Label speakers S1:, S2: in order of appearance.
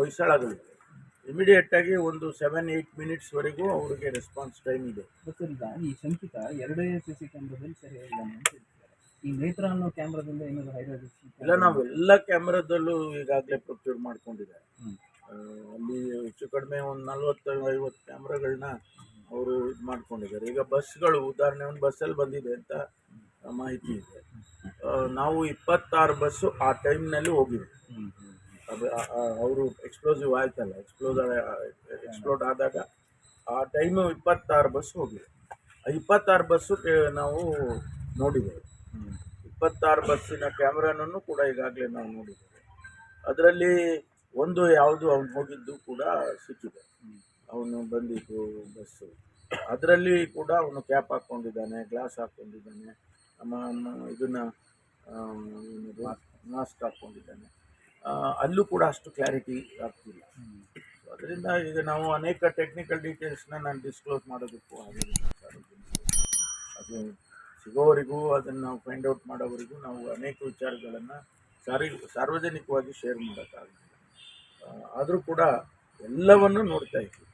S1: ಹೊಯ್ಸಳಗಳಿದೆ ಇಮಿಡಿಯೇಟಾಗಿ ಒಂದು seven eight ಮಿನಿಟ್ಸ್ವರೆಗೂ ಅವರಿಗೆ ರೆಸ್ಪಾನ್ಸ್ ಟೈಮ್ ಇದೆ.
S2: ಗೊತ್ತಿಲ್ಲ. ಈ ಶಂಕಿತ ಎರಡೇ ಸಿ ಸಿ ಕ್ಯಾಮ್ರಾದಲ್ಲಿ ಸರಿ ಇದ್ದಾನೆ ಅಂತ ಹೇಳ್ತಾರೆ ಈ ನೇತ್ರ ಅನ್ನೋ ಕ್ಯಾಮ್ರಾದಿಂದ ಏನಾದರೂ ಹೈ
S1: ಇಲ್ಲ ನಾವೆಲ್ಲ ಕ್ಯಾಮ್ರಾದಲ್ಲೂ ಈಗಾಗಲೇ ಪ್ರೊಕ್ಯೂರ್ ಮಾಡ್ಕೊಂಡಿದ್ದಾರೆ. ಅಲ್ಲಿ ಹೆಚ್ಚು ಕಡಿಮೆ ಒಂದು ನಲ್ವತ್ತು ಐವತ್ತು ಕ್ಯಾಮ್ರಾಗಳನ್ನ ಅವರು ಇದು ಮಾಡ್ಕೊಂಡಿದ್ದಾರೆ. ಈಗ ಬಸ್ಗಳು ಉದಾಹರಣೆ ಒಂದು ಬಸ್ಸಲ್ಲಿ ಬಂದಿದೆ ಅಂತ ಮಾಹಿತಿ ಇದೆ. ನಾವು ಇಪ್ಪತ್ತಾರು ಬಸ್ಸು ಆ ಟೈಮ್ನಲ್ಲಿ ಹೋಗಿವೆ. ಅದು ಅವರು ಎಕ್ಸ್ಪ್ಲೋಸಿವ್ ಆಯ್ತಲ್ಲ ಎಕ್ಸ್ಪ್ಲೋಸ್ ಎಕ್ಸ್ಪ್ಲೋಡ್ ಆದಾಗ ಆ ಟೈಮು ಇಪ್ಪತ್ತಾರು ಬಸ್ ಹೋಗಿದೆ ಆ ಇಪ್ಪತ್ತಾರು ಬಸ್ಸು ನಾವು ನೋಡಿದ್ದೇವೆ. ಇಪ್ಪತ್ತಾರು ಬಸ್ಸಿನ ಕ್ಯಾಮ್ರಾನನ್ನು ಕೂಡ ಈಗಾಗಲೇ ನಾವು ನೋಡಿದ್ದೇವೆ. ಅದರಲ್ಲಿ ಒಂದು ಯಾವುದು ಅವನು ಹೋಗಿದ್ದು ಕೂಡ ಸಿಕ್ಕಿದೆ. ಅವನು ಬಂದಿದ್ದು ಬಸ್ಸು ಅದರಲ್ಲಿ ಕೂಡ ಅವನು ಕ್ಯಾಪ್ ಹಾಕ್ಕೊಂಡಿದ್ದಾನೆ ಗ್ಲಾಸ್ ಹಾಕ್ಕೊಂಡಿದ್ದಾನೆ ನಮ್ಮ ಇದನ್ನು ಮಾಸ್ಕ್ ಹಾಕ್ಕೊಂಡಿದ್ದಾನೆ ಅಲ್ಲೂ ಕೂಡ ಅಷ್ಟು ಕ್ಲಾರಿಟಿ ಆಗ್ತಿಲ್ಲ. ಅದರಿಂದ ಈಗ ನಾವು ಅನೇಕ ಟೆಕ್ನಿಕಲ್ ಡೀಟೇಲ್ಸ್ನ ನಾನು ಡಿಸ್ಕ್ಲೋಸ್ ಮಾಡೋದಕ್ಕೂ. ಅದು ಸಿಗೋವರೆಗೂ ಅದನ್ನು ನಾವು ಫೈಂಡ್ ಔಟ್ ಮಾಡೋವರೆಗೂ ನಾವು ಅನೇಕ ವಿಚಾರಗಳನ್ನು ಸಾರಿ, ಸಾರ್ವಜನಿಕವಾಗಿ ಶೇರ್ ಮಾಡೋಕ್ಕಾಗಲಿಲ್ಲ ಆದರೂ ಕೂಡ ಎಲ್ಲವನ್ನು ನೋಡ್ತಾ ಇದ್ದೀವಿ